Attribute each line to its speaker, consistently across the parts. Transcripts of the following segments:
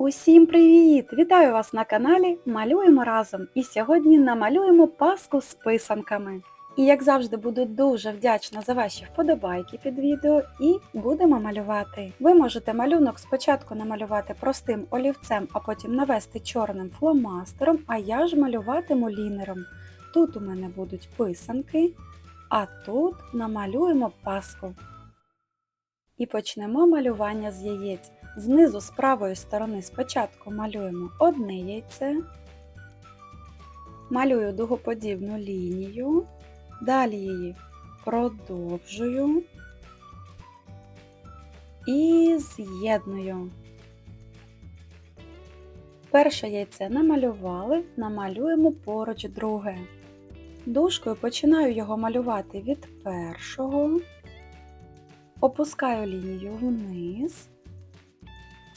Speaker 1: Усім привіт! Вітаю вас на каналі Малюємо разом. І сьогодні намалюємо паску з писанками. І як завжди буду дуже вдячна за ваші вподобайки під відео і будемо малювати. Ви можете малюнок спочатку намалювати простим олівцем, а потім навести чорним фломастером, а я ж малюватиму лінером. Тут у мене будуть писанки, а тут намалюємо паску. І почнемо малювання з яєць. Знизу з правої сторони спочатку малюємо одне яйце, малюю дугоподібну лінію, далі її продовжую і з'єдную. Перше яйце намалювали, намалюємо поруч друге. Дужкою починаю його малювати від першого, опускаю лінію вниз.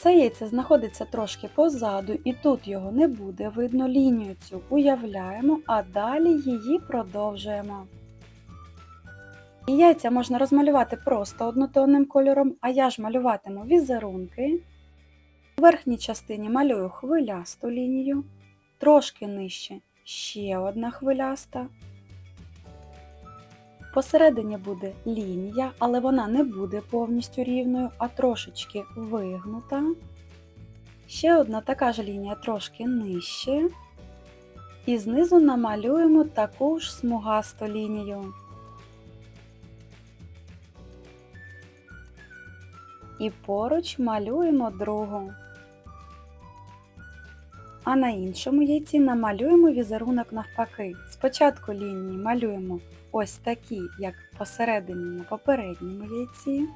Speaker 1: Це яйце знаходиться трошки позаду, і тут його не буде видно лінію цю уявляємо, а далі її продовжуємо. І яйця можна розмалювати просто однотонним кольором, а я ж малюватиму візерунки. У верхній частині малюю хвилясту лінію, трошки нижче ще одна хвиляста. Посередині буде лінія, але вона не буде повністю рівною, а трошечки вигнута. Ще одна така ж лінія трошки нижче. І знизу намалюємо таку ж смугасту лінію. І поруч малюємо другу. А на іншому яйці намалюємо візерунок навпаки. Спочатку лінії малюємо ось такі, як посередині на попередньому яйці.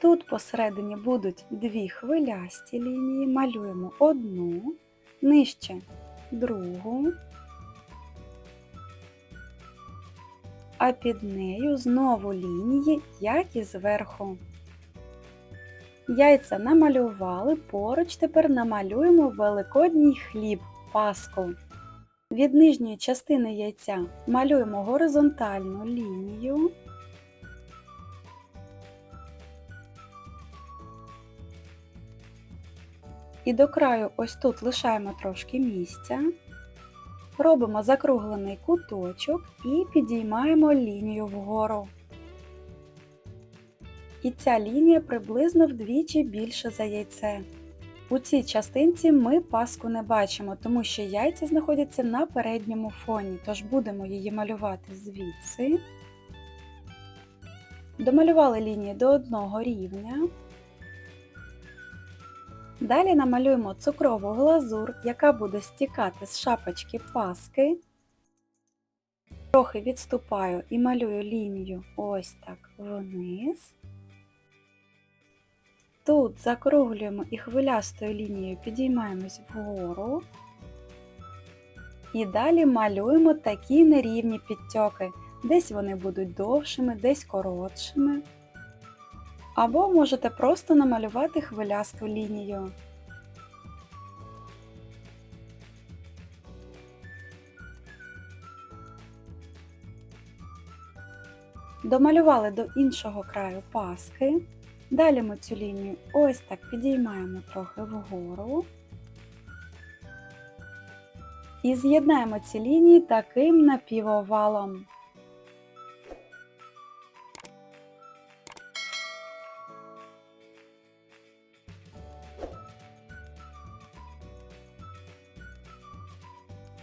Speaker 1: Тут посередині будуть дві хвилясті лінії, малюємо одну, нижче другу, а під нею знову лінії, як і зверху. Яйця намалювали, поруч тепер намалюємо великодній хліб, паску. Від нижньої частини яйця малюємо горизонтальну лінію. І до краю ось тут лишаємо трошки місця. Робимо закруглений куточок і підіймаємо лінію вгору. І ця лінія приблизно вдвічі більше за яйце. У цій частинці ми паску не бачимо, тому що яйця знаходяться на передньому фоні, тож будемо її малювати звідси. Домалювали лінії до одного рівня. Далі намалюємо цукрову глазур, яка буде стікати з шапочки паски. Трохи відступаю і малюю лінію ось так вниз. Тут закруглюємо і хвилястою лінією підіймаємось вгору. І далі малюємо такі нерівні підтьоки. Десь вони будуть довшими, десь коротшими. Або можете просто намалювати хвилясту лінію. Домалювали до іншого краю паски. Далі ми цю лінію ось так підіймаємо трохи вгору. І з'єднаємо ці лінії таким напівовалом.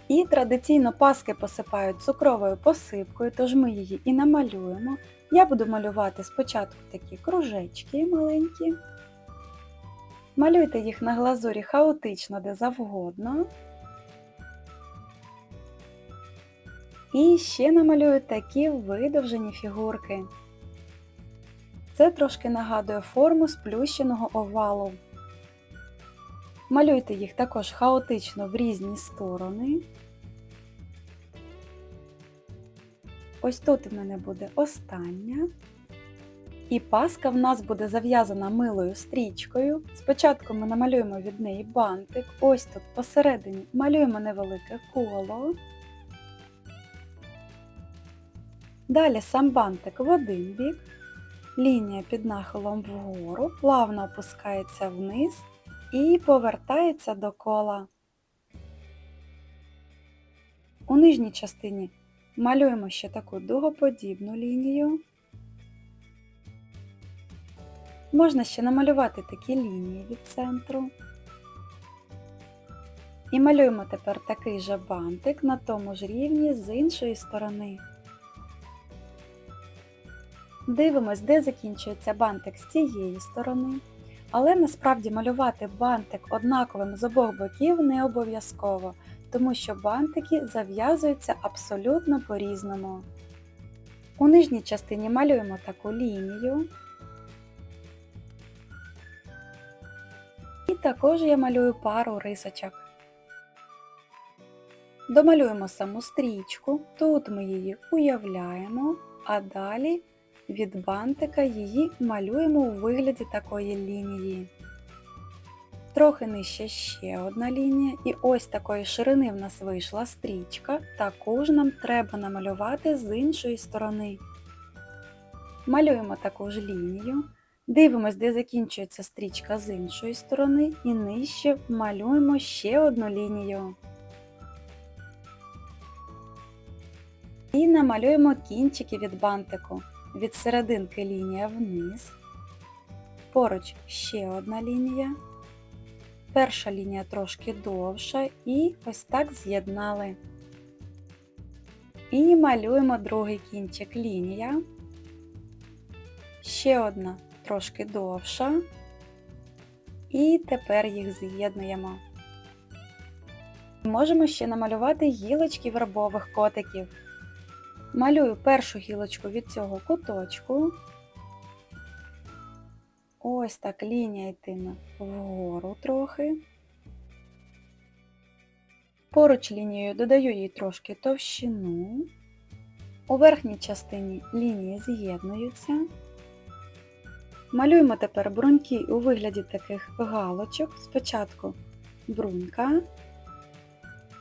Speaker 1: І традиційно паски посипають цукровою посипкою, тож ми її і намалюємо. Я буду малювати спочатку такі кружечки маленькі. Малюйте їх на глазурі хаотично де завгодно. І ще намалюю такі видовжені фігурки. Це трошки нагадує форму сплющеного овалу. Малюйте їх також хаотично в різні сторони. Ось тут у мене буде остання. І паска в нас буде зав'язана милою стрічкою. Спочатку ми намалюємо від неї бантик, ось тут посередині малюємо невелике коло. Далі сам бантик в один бік, Лінія під нахилом вгору плавно опускається вниз і повертається до кола. У нижній частині малюємо ще таку дугоподібну лінію. Можна ще намалювати такі лінії від центру. І малюємо тепер такий же бантик на тому ж рівні з іншої сторони. Дивимось, де закінчується бантик з цієї сторони. Але насправді малювати бантик однаковим з обох боків не обов'язково, тому що бантики зав'язуються абсолютно по-різному. У нижній частині малюємо таку лінію. І також я малюю пару рисочок. Домалюємо саму стрічку, тут ми її уявляємо, а далі від бантика її малюємо у вигляді такої лінії. Трохи нижче ще одна лінія, і ось такої ширини в нас вийшла стрічка, таку ж нам треба намалювати з іншої сторони. Малюємо таку ж лінію, дивимось, де закінчується стрічка з іншої сторони, і нижче малюємо ще одну лінію. І намалюємо кінчики від бантику. Від серединки лінія вниз, поруч ще одна лінія, перша лінія трошки довша і ось так з'єднали. І малюємо другий кінчик лінія, ще одна трошки довша, і тепер їх з'єднуємо. Можемо ще намалювати гілочки вербових котиків. Малюю першу гілочку від цього куточку. Ось так лінія йтиме вгору трохи. Поруч лінією додаю їй трошки товщину. У верхній частині лінії з'єднуються. Малюємо тепер бруньки у вигляді таких галочок. Спочатку брунька,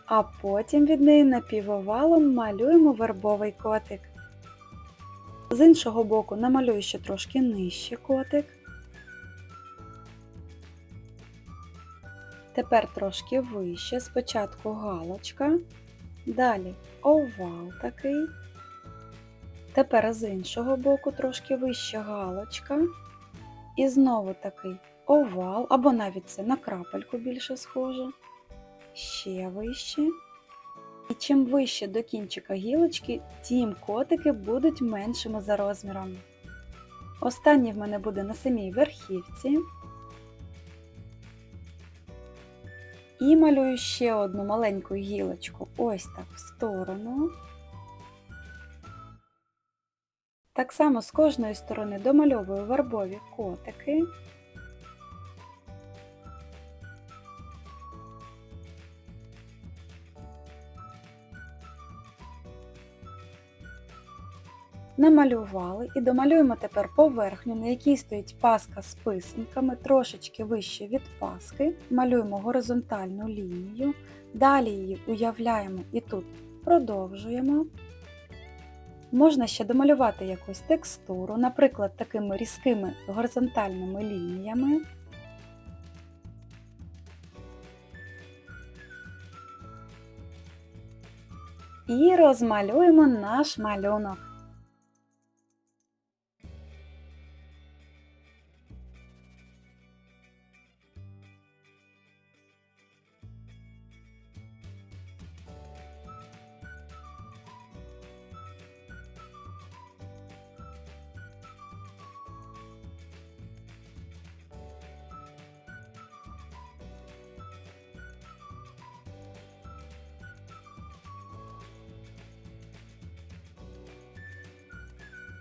Speaker 1: а потім від неї напівовалом малюємо вербовий котик. З іншого боку намалюю ще трошки нижче котик. Тепер трошки вище, спочатку галочка, далі овал такий. Тепер з іншого боку трошки вище галочка. І знову такий овал, або навіть це на крапельку більше схоже ще вище. І чим вище до кінчика гілочки, тим котики будуть меншими за розміром. Останній в мене буде на самій верхівці. І малюю ще одну маленьку гілочку ось так в сторону. Так само з кожної сторони домальовую вербові котики. Намалювали і домалюємо тепер поверхню, на якій стоїть паска з писанками, трошечки вище від паски, малюємо горизонтальну лінію, далі її уявляємо і тут продовжуємо. Можна ще домалювати якусь текстуру, наприклад, такими різкими горизонтальними лініями. І розмалюємо наш малюнок.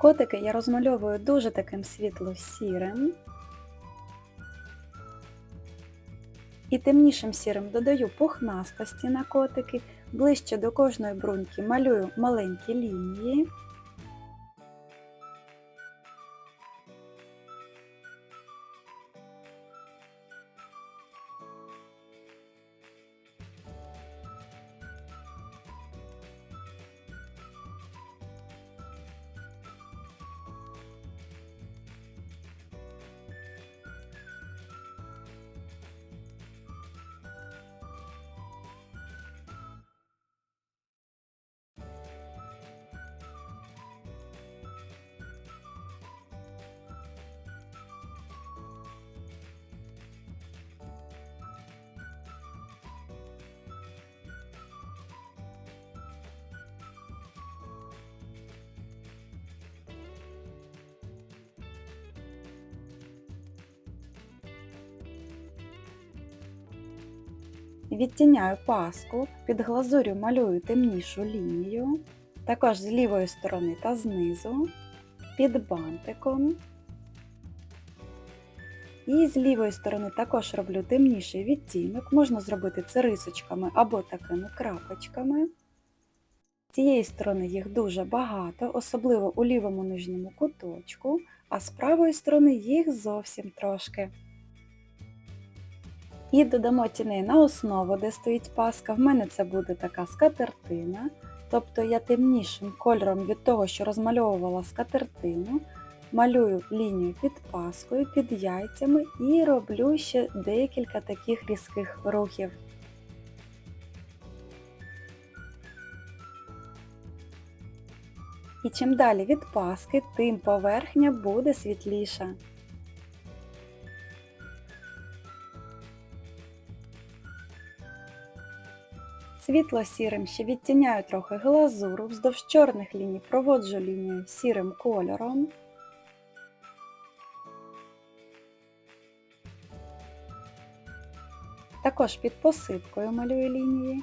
Speaker 1: Котики я розмальовую дуже таким світло-сірим. І темнішим сірим додаю пухнастості на котики, ближче до кожної бруньки малюю маленькі лінії. Відтіняю паску, під глазурю малюю темнішу лінію, також з лівої сторони та знизу, під бантиком. І з лівої сторони також роблю темніший відтінок, можна зробити це рисочками або такими крапочками. З цієї сторони їх дуже багато, особливо у лівому нижньому куточку, а з правої сторони їх зовсім трошки. І додамо тіней на основу, де стоїть паска. В мене це буде така скатертина. Тобто я темнішим кольором від того, що розмальовувала скатертину, малюю лінію під паскою, під яйцями і роблю ще декілька таких різких рухів. І чим далі від паски, тим поверхня буде світліша. Світло-сірим ще відтіняю трохи глазуру, вздовж чорних ліній проводжу лінію сірим кольором. Також під посипкою малюю лінії.